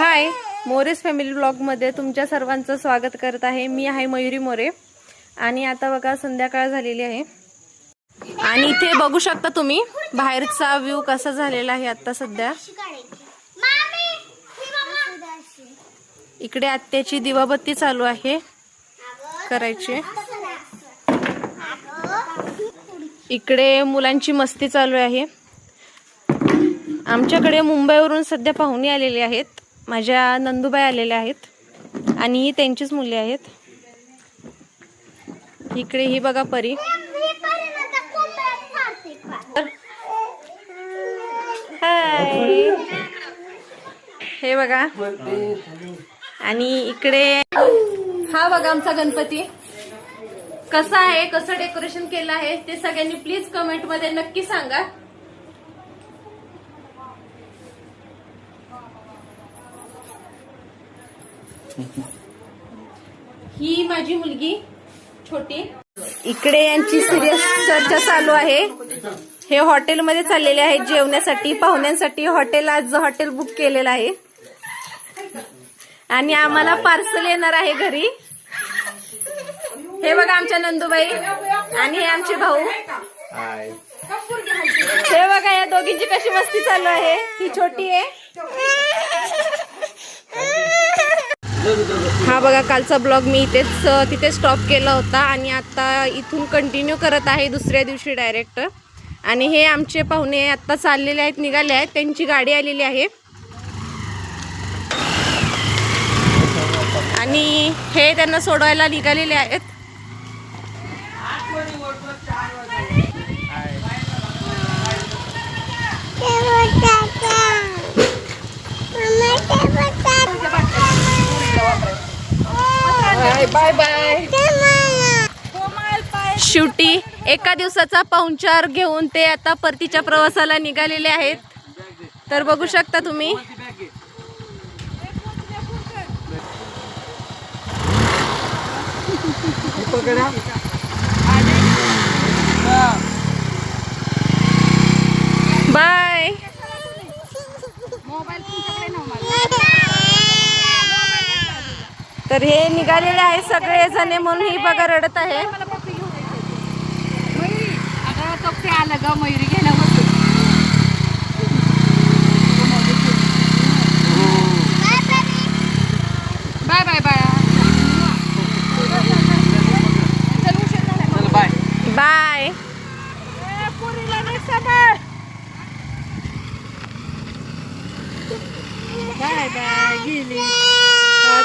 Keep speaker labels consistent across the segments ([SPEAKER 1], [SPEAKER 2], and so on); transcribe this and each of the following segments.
[SPEAKER 1] हाय मोरेस family ब्लॉगमध्ये तुमच्या सर्वांचं स्वागत करत आहे. मी आहे मयुरी मोरे. आणि आता बघा संध्याकाळ झालेली आहे. आणि इथे बघू शकता तुम्ही बाहेरचा व्ह्यू कसा झालेला आहे आता सध्या. इकडे आत्याची दिवाबत्ती चालू आहे करायची. इकडे मुलांची मस्ती चालू आहे. आमच्याकडे मुंबईवरून सध्या पाहुणे आलेले आहेत. माझ्या नंदुबाई आलेल्या आहेत. आणि ही त्यांचीच मुले आहेत. इकडे ही बघा परी. हाय. हे बघा. आणि इकडे हा बघा आमचा गणपती. कसा आहे कसं डेकोरेशन केलं आहे ते सगळ्यांनी प्लीज कमेंटमध्ये नक्की सांगा. ही माझी मुलगी छोटी. इकडे यांची सिरियस चर्चा चालू आहे. हे हॉटेलमध्ये चाललेले आहे जेवण्यासाठी. पाहुण्यांसाठी हॉटेल आज हॉटेल बुक केलेलं आहे. आणि आम्हाला पार्सल येणार आहे घरी. हे बघा आमच्या नंदुबाई आणि हे आमचे भाऊ. हे बघा या दोघींची कशी मस्ती चालू आहे. ही छोटी आहे. हा बघा कालचा ब्लॉग मी इथेच तिथे स्टॉप केला होता आणि आता इथून कंटिन्यू करत आहे दुसऱ्या दिवशी डायरेक्ट आणि हे आमचे पाहुणे आत्ता चाललेले आहेत निघाले आहेत. त्यांची गाडी आलेली आहे. आणि हे त्यांना सोडवायला निघालेले आहेत. Bye bye. शेवटी एका दिवसाचा पाहुणचार घेऊन ते आता परतीच्या प्रवासाला निघालेले आहेत. तर बघू शकता तुम्ही बाय तर हे निघालेले आहे सगळे जणे म्हणून ही बघा रडत आहे.
[SPEAKER 2] आलं ग मयुरी घ्यायला बसतो बाय. बाय बाय उशीर झाला
[SPEAKER 1] बाय
[SPEAKER 2] पुरीला नाही सांभाळ बाय बाय गेली.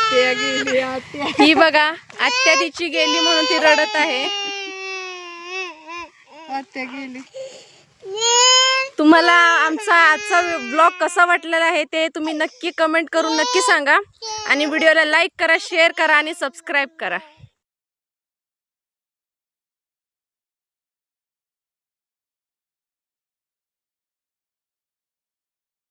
[SPEAKER 2] आत्या गेली आत्या.
[SPEAKER 1] ही बघा आत्या तिची गेली म्हणून ती रडत आहे.
[SPEAKER 2] आत्या गेली.
[SPEAKER 1] तुम्हाला आमचा आजचा ब्लॉग कसा वाटलेला आहे ते तुम्ही नक्की कमेंट करून नक्की सांगा. आणि व्हिडिओला लाईक करा शेअर करा आणि सबस्क्राईब करा.